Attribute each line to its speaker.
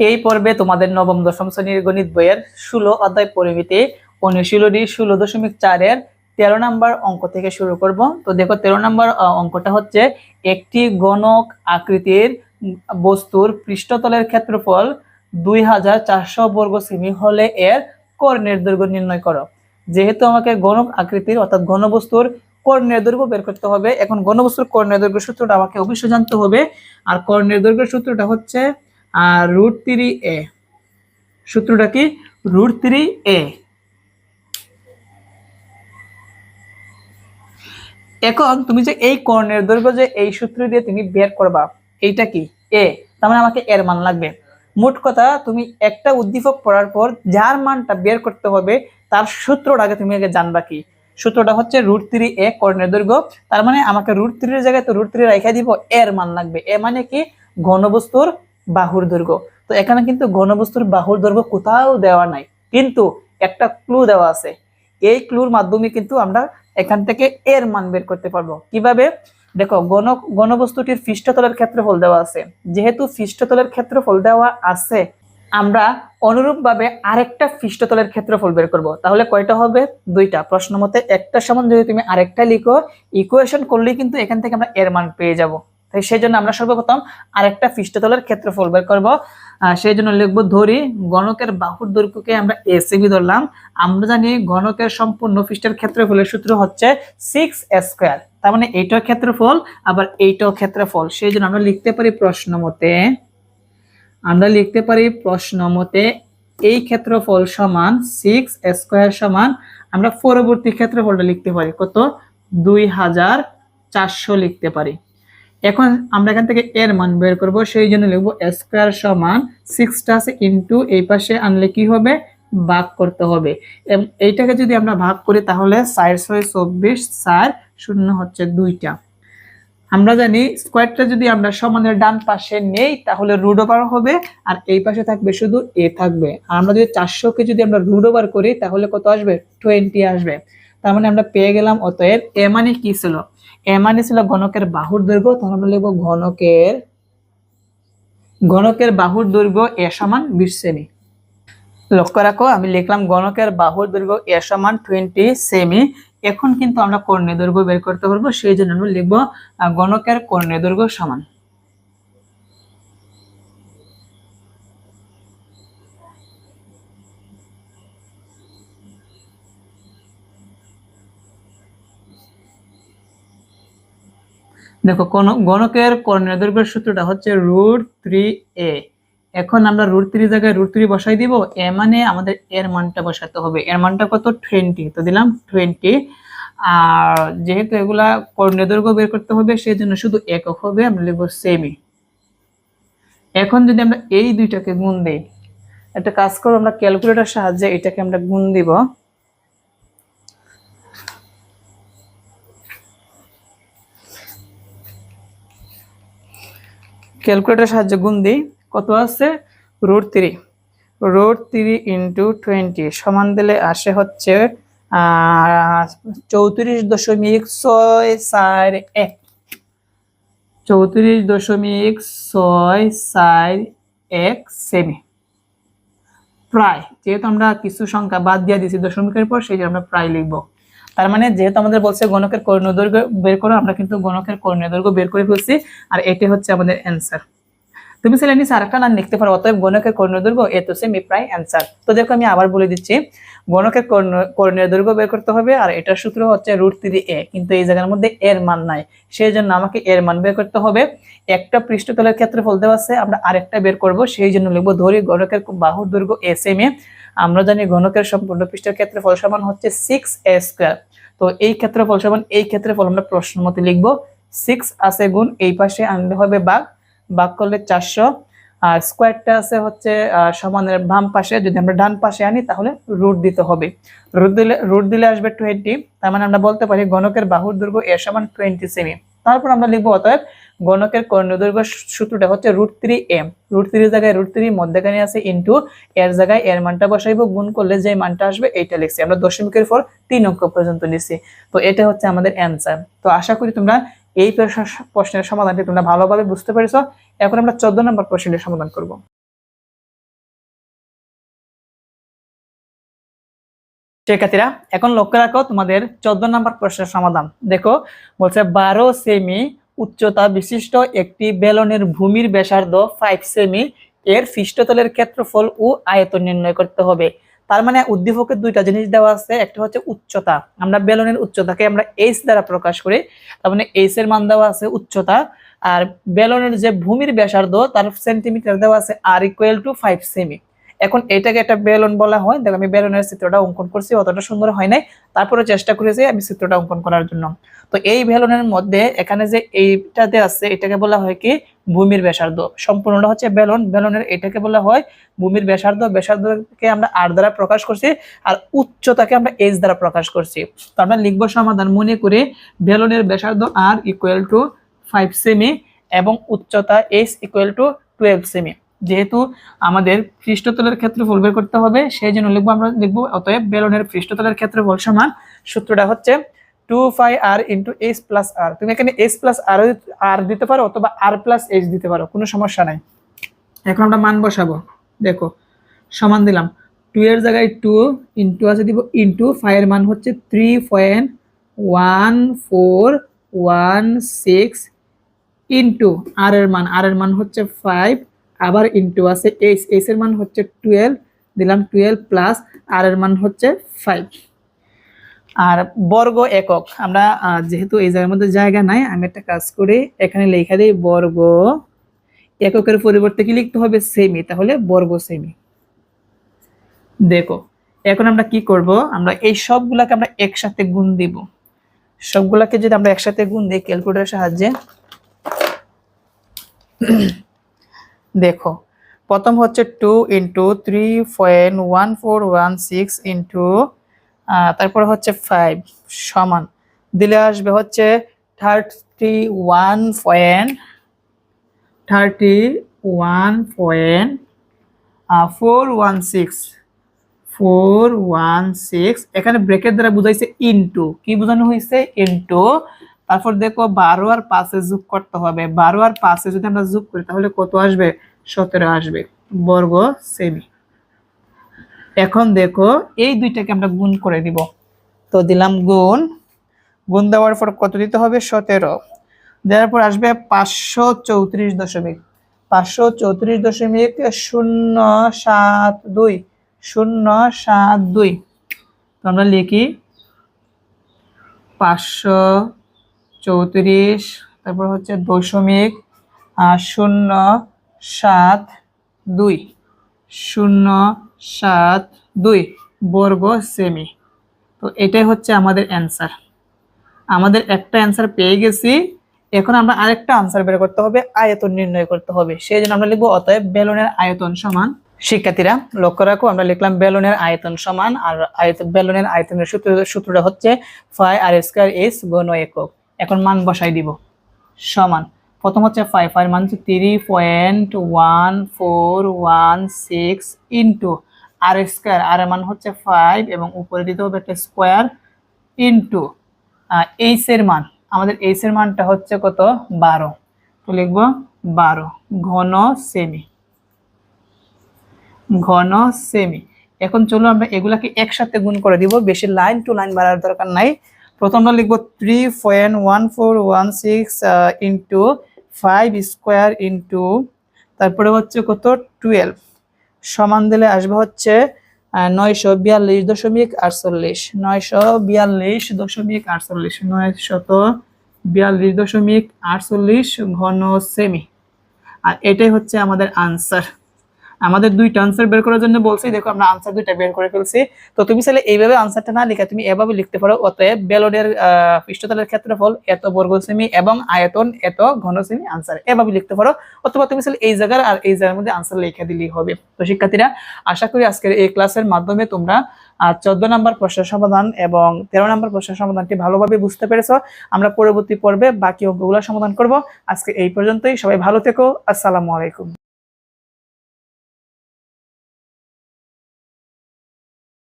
Speaker 1: এই পর্বে তোমাদের নবম, দশম শ্রেণির গণিত বইয়ের ষোলো অধ্যায় পরিমিতি অনুশীলনী ষোলো দশমিক চারের তেরো নম্বর অঙ্ক থেকে শুরু করব। তো দেখো, তেরো নম্বর অঙ্কটা হচ্ছে একটি গণক আকৃতির বস্তুর পৃষ্ঠতলের ক্ষেত্রফল দুই হাজার চারশো বর্গ সেমি হলে এর কর্ণের দৈর্ঘ্য নির্ণয় করো। যেহেতু আমাকে গণক আকৃতির, অর্থাৎ ঘনবস্তুর কর্ণের দৈর্ঘ্য বের করতে হবে, এখন ঘনবস্তুর কর্ণের দৈর্ঘ্য সূত্রটা আমাকে অবশ্যই জানতে হবে। আর কর্ণের দৈর্ঘ্য সূত্রটা হচ্ছে আর রুট থ্রি এ সূত্রটা কি? রুট থ্রি এ এখন তুমি যে এই কর্ণের দৈর্ঘ্য যে এই সূত্র দিয়ে তুমি বের করবা, এইটা কি? এ তার মানে আমাকে এর মান লাগবে। মোট কথা, তুমি একটা উদ্দীপক পড়ার পর যার মানটা বের করতে হবে, তার সূত্রটা আগে তুমি আগে জানবা কি? সূত্রটা হচ্ছে রুট থ্রি এ কর্ণের দৈর্ঘ্য। তার মানে আমাকে রুট থ্রির জায়গায় তো রুট থ্রি রেখে দিব, এর মান লাগবে। এ মানে কি? ঘনবস্তুর বাহুর দৈর্ঘ্য তো এখানে কিন্তু ঘনবস্তুর বাহুর দৈর্ঘ্য কোথাও দেওয়া নাই। কিন্তু একটা ক্লু দেওয়া আছে। এই ক্লুর মাধ্যমে কিন্তু আমরা এখান থেকে এর মান বের করতে পারব। কীভাবে? দেখো গণ গণবস্তুটির পৃষ্ঠতলের ক্ষেত্রফল দেওয়া আছে। যেহেতু পৃষ্ঠতলের ক্ষেত্রফল দেওয়া আছে, আমরা অনুরূপভাবে আরেকটা পৃষ্ঠতলের ক্ষেত্রফল বের করব। তাহলে কয়টা হবে? দুইটা। প্রশ্ন মতে একটা সমান যদি তুমি আরেকটা লিখো ইকুয়েশন করলেই কিন্তু এখান থেকে আমরা এর মান পেয়ে যাব। তাই সেই জন্য আমরা সর্বপ্রথম আরেকটা পৃষ্ঠতলের ক্ষেত্রফল বের করব। সেই জন্য লিখব ধরি, গণকের বাহুর দৈর্ঘ্যকে আমরা এসিবি ধরলাম। আমরা জানি গণকের সম্পূর্ণ পৃষ্ঠের ক্ষেত্রফলের সূত্র হচ্ছে সিক্স স্কোয়ার তার মানে এইটাও ক্ষেত্রফল, আবার এইটাও ক্ষেত্রফল। সেই জন্য আমরা লিখতে পারি প্রশ্ন মতে, আমরা লিখতে পারি প্রশ্ন মতে এই ক্ষেত্রফল সমান সিক্স স্কোয়ার সমান, আমরা পরবর্তী ক্ষেত্রফলটা লিখতে পারি কত? দুই হাজার চারশো লিখতে পারি। এখন আমরা এখান থেকে এর মান বের করব, সেই জন্য লিখব স্কোয়ার সমান সিক্সটা আছে ইন্টু এই পাশে আনলে কি হবে? ভাগ করতে হবে। এইটাকে যদি আমরা ভাগ করি তাহলে চার ছয় চব্বিশ চার শূন্য হচ্ছে দুইটা। আমরা জানি স্কোয়ারটা যদি আমরা সমানের ডান পাশে নেই তাহলে রুট ওভার হবে আর এই পাশে থাকবে শুধু এ থাকবে। আর আমরা যদি চারশোকে যদি আমরা রুট ওভার করি তাহলে কত আসবে? টোয়েন্টি আসবে। তার মানে আমরা পেয়ে গেলাম অতএব এ মানে কি ছিল? এ মানে ছিল ঘনকের বাহুর দৈর্ঘ্য তখন আমরা লিখব ঘনকের ঘনকের বাহুর দৈর্ঘ্য এ সমান বিশ সেমি। লক্ষ্য রাখো, আমি লিখলাম গণকের বাহুর দৈর্ঘ্য এ সমান টোয়েন্টি সেমি। এখন কিন্তু আমরা কর্ণের দৈর্ঘ্য বের করতে পারব, সেই জন্য আমরা লিখব গণকের কর্ণের দৈর্ঘ্য সমান। দেখো, কোন গণকের কর্ণের দৈর্ঘ্যের সূত্রটা হচ্ছে রুট থ্রি এ। এখন আমরা রুট থ্রি জায়গায় রুট থ্রি বসাই দিব, এ মানে আমাদের এর মানটা বসাতে হবে। এর মানটা কত? টোয়েন্টি তো দিলাম টোয়েন্টি আর যেহেতু এগুলা কর্ণের দৈর্ঘ্য বের করতে হবে সেই জন্য শুধু একক হবে, আমরা লিখব সেমি এখন যদি আমরা এই দুইটাকে গুণ দিই, একটা কাজ করব আমরা ক্যালকুলেটর সাহায্যে এটাকে আমরা গুণ দিব। ক্যালকুলেটর সাহায্যে গুণ দিই, কত আছে? Root three root three into twenty সমান দিলে আসে হচ্ছে চৌত্রিশ দশমিক ছয় চার এক। চৌত্রিশ দশমিক ছয় চার এক সেমি প্রায়, যেহেতু আমরা কিছু সংখ্যা বাদ দিয়ে দিছি দশমিকের পর, সেই আমরা প্রায় লিখব। তার মানে যেহেতু আমাদের বলছে গণকের কর্ণ দৈর্ঘ্য বের করো, আমরা কিন্তু গণকের কর্ণের দৈর্ঘ্য বের করে ফেলছি, আর এটি হচ্ছে আমাদের অ্যান্সার তুমি চাইলে নিচে আরেকটা নাম লিখতে পারো, অতএব গণকের কর্ণ দৈর্ঘ্য এ তো সেমি প্রায় অ্যান্সার তো দেখো আমি আবার বলে দিচ্ছি গণকের কর্ণ কর্ণের দৈর্ঘ্য বের করতে হবে, আর এটার সূত্র হচ্ছে রুট থ্রি এ কিন্তু এই জায়গার মধ্যে এর মান নাই। সেই জন্য আমাকে এর মান বের করতে হবে। একটা পৃষ্ঠতলের ক্ষেত্রে দেওয়া পারছে আমরা আরেকটা বের করব সেই জন্য লিখব ধরি গণকের বাহুর দৈর্ঘ্য এ সেমি আমরা জানি গণকের সম্পূর্ণ পৃষ্ঠের ক্ষেত্রফল সমান হচ্ছে সিক্স এ স্কোয়ার তো এই ক্ষেত্রফল সমান এই ক্ষেত্রফল আমরা প্রশ্ন মতে লিখব। সিক্স আছে গুণ, এই পাশে আনলে হবে বাঘ। বাঘ করলে চারশো। আর স্কোয়ারটা আছে হচ্ছে সমানের বাম পাশে। যদি আমরা ডান পাশে আনি, তাহলে রুট দিতে হবে। রুট দিলে রুট দিলে আসবে টোয়েন্টি তার মানে আমরা বলতে পারি গণকের বাহুর দৈর্ঘ্য এর সমান টোয়েন্টি সেমি তারপর আমরা লিখব অতএব গণকের কর্ণদৈর্ঘ্য সূত্রটা হচ্ছে রুট থ্রি এম রুট থ্রির জায়গায় রুট থ্রি মধ্যেখানে আছে ইন্টু এর জায়গায় এর মানটা বসাইব, গুণ করলে যে মানটা আসবে এইটা লিখছি। আমরা দশমিকের পর তিন অঙ্ক পর্যন্ত নিচ্ছি। তো এটা হচ্ছে আমাদের অ্যান্সার তো আশা করি তোমরা এই প্রশ্নের সমাধানটি তোমরা ভালোভাবে বুঝতে পেরেছ। এখন আমরা চোদ্দ নম্বর প্রশ্নের সমাধান করব। শিক্ষার্থীরা, এখন লক্ষ্য রাখো তোমাদের চোদ্দ নম্বর প্রশ্নের সমাধান। দেখো, বলছে বারো সেমি উচ্চতা বিশিষ্ট একটি বেলনের ভূমির ব্যাসার্ধ ফাইভ সেমি এর পৃষ্ঠতলের ক্ষেত্রফল ও আয়তন নির্ণয় করতে হবে। তার মানে উদ্দীপকের দুইটা জিনিস দেওয়া আছে, একটা হচ্ছে উচ্চতা। আমরা বেলনের উচ্চতাকে আমরা এইচ দ্বারা প্রকাশ করি, তার মানে এইচ এর মান দেওয়া আছে উচ্চতা, আর বেলনের যে ভূমির ব্যাসার্ধ তার সেন্টিমিটার দেওয়া আছে আর ইকুয়াল টু ফাইভ সেমি এখন এটাকে একটা বেলন বলা হয়। দেখো আমি বেলনের চিত্রটা অঙ্কন করছি, অতটা সুন্দর হয় নাই। তারপরে চেষ্টা করেছি আমি চিত্রটা অঙ্কন করার জন্য। তো এই বেলনের মধ্যে এখানে যে এইটাতে আছে, এটাকে বলা হয় কি? ভূমির ব্যাসার্ধ। সম্পূর্ণটা হচ্ছে বেলন। বেলনের এটাকে বলা হয় ভূমির ব্যাসার্ধ। ব্যাসার্ধকে আমরা আর দ্বারা প্রকাশ করছি আর উচ্চতাকে আমরা এইচ দ্বারা প্রকাশ করছি। তো আমরা লিখব সমাধান মনে করে বেলনের ব্যাসার্ধ আর ইকুয়াল টু ফাইভ সেমি এবং উচ্চতা এইচ ইকুয়াল টু টুয়েলভ সেমি যেহেতু আমাদের পৃষ্ঠতলের ক্ষেত্রফল বের করতে হবে সেই জন্য লিখব আমরা, লিখব, অতএব বেলনের পৃষ্ঠতলের ক্ষেত্রফল সমান সূত্রটা হচ্ছে two pi R into H plus R তুমি এখানে এইচ প্লাস আর আর দিতে পারো অথবা আর প্লাস এইচ দিতে পারো, কোনো সমস্যা নাই। এখন আমরা মান বসাবো, দেখো, সমান দিলাম। টু এর জায়গায় টু ইন্টু আছে, দিব ইন্টু ফাইয়ের মান হচ্ছে three point one four one six into R এর মান। আর এর মান হচ্ছে ফাইভ আবার ইন্টু আছে এইচ এইচ এর মান হচ্ছে টুয়েলভ দিলাম টুয়েলভ প্লাস আর এর মান হচ্ছে ফাইভ আর বর্গ একক, আমরা যেহেতু এই জায়গার মধ্যে জায়গা নাই, আমি একটা কাজ করি, এখানে লেখা দিই বর্গ এককের পরিবর্তে কি লিখতে হবে? সেমি তাহলে বর্গ সেমি দেখো, এখন আমরা কি করব? আমরা এই সবগুলাকে আমরা একসাথে গুণ দিব। সবগুলাকে যদি আমরা একসাথে গুণ দিই ক্যালকুলেটরের সাহায্যে দেখো। প্রথম হচ্ছে two into three point one four one six into তারপর হচ্ছে ফাইভ সমান। দিলে আসবে হচ্ছে thirty one point thirty one point four one six four one six এখানে ব্রেকের দ্বারা বুঝাইছে ইনটু কি বোঝানো হয়েছে ইনটু তারপর দেখো বারো আর পাঁচে যোগ করতে হবে। বারো আর পাঁচে যদি আমরা যোগ করি, তাহলে কত আসবে? সতেরো আসবে। বর্গ সেমি। এখন দেখো, এই দুইটাকে আমরা গুণ করে দিব। তো দিলাম গুণ। গুণ দেওয়ার পর কত দিতে হবে? সতেরো। দেওয়ার পর আসবে পাঁচশো চৌত্রিশ দশমিক। পাঁচশো চৌত্রিশ দশমিক শূন্য সাত দুই। শূন্য সাত দুই। তো আমরা লিখি পাঁচশো চৌত্রিশ, তারপর হচ্ছে দশমিক শূন্য সাত দুই, শূন্য সাত দুই, বর্গ সেমি তো এটাই হচ্ছে আমাদের অ্যান্সার আমাদের একটা অ্যান্সার পেয়ে গেছি। এখন আমরা আরেকটা আনসার বের করতে হবে, আয়তন নির্ণয় করতে হবে। সেই জন্য আমরা লিখব অতএব বেলুনের আয়তন সমান। শিক্ষার্থীরা, লক্ষ্য রাখো, আমরা লিখলাম বেলুনের আয়তন সমান, আর আয়তন বেলুনের আয়তনের সূত্র সূত্রটা হচ্ছে ফাই আর স্কোয়ার এস গণ একক। এখন মান বসাই দিব। সমান। প্রথম হচ্ছে ফাইভ ফাইভ মান হচ্ছে three point one four one six into R square R মান হচ্ছে ফাইভ এবং উপরে দিতে হবে একটা স্কোয়ার ইন্টু এইচ এর মান। আমাদের এইচ এর মানটা হচ্ছে কত? বারো। তো লিখব বারো। ঘন সেমি ঘন সেমি এখন চলো আমরা এগুলাকে একসাথে গুণ করে দিব। বেশি লাইন টু লাইন বাড়ার দরকার নাই। প্রথমটা লিখব three point one four one six into five square into তারপরে হচ্ছে কত? টুয়েলভ সমান দিলে আসবে হচ্ছে নয়শো বিয়াল্লিশ দশমিক আটচল্লিশ। নয়শো বিয়াল্লিশ দশমিক আটচল্লিশ নয়শত বিয়াল্লিশ দশমিক আটচল্লিশ ঘন সেমি আর এটাই হচ্ছে আমাদের আনসার আমাদের দুইটা আনসার বের করার জন্য বলছি, দেখো আমরা আনসার দুইটা বের করে ফেলছি। তো তুমি চাইলে এইভাবে আনসারটা না লিখে তুমি এভাবে লিখতে পারো, অতএব বেলনের পৃষ্ঠতলের ক্ষেত্রফল এত বর্গ সেমি এবং আয়তন এত ঘন সেমি আনসার এভাবে লিখতে পারো। অথবা তুমি চাইলে এই জায়গার আর এই জায়গার মধ্যে আনসার লিখে দিলেই হবে। তো শিক্ষার্থীরা, আশা করি আজকের এই ক্লাসের মাধ্যমে তোমরা চোদ্দ নম্বর প্রশ্নের সমাধান এবং তেরো নম্বর প্রশ্নের সমাধানটি ভালোভাবে বুঝতে পেরেছ। আমরা পরবর্তী পর্বে বাকি অঙ্কগুলো সমাধান করব। আজকে এই পর্যন্তই, সবাই ভালো থেকো, আসসালামু আলাইকুম।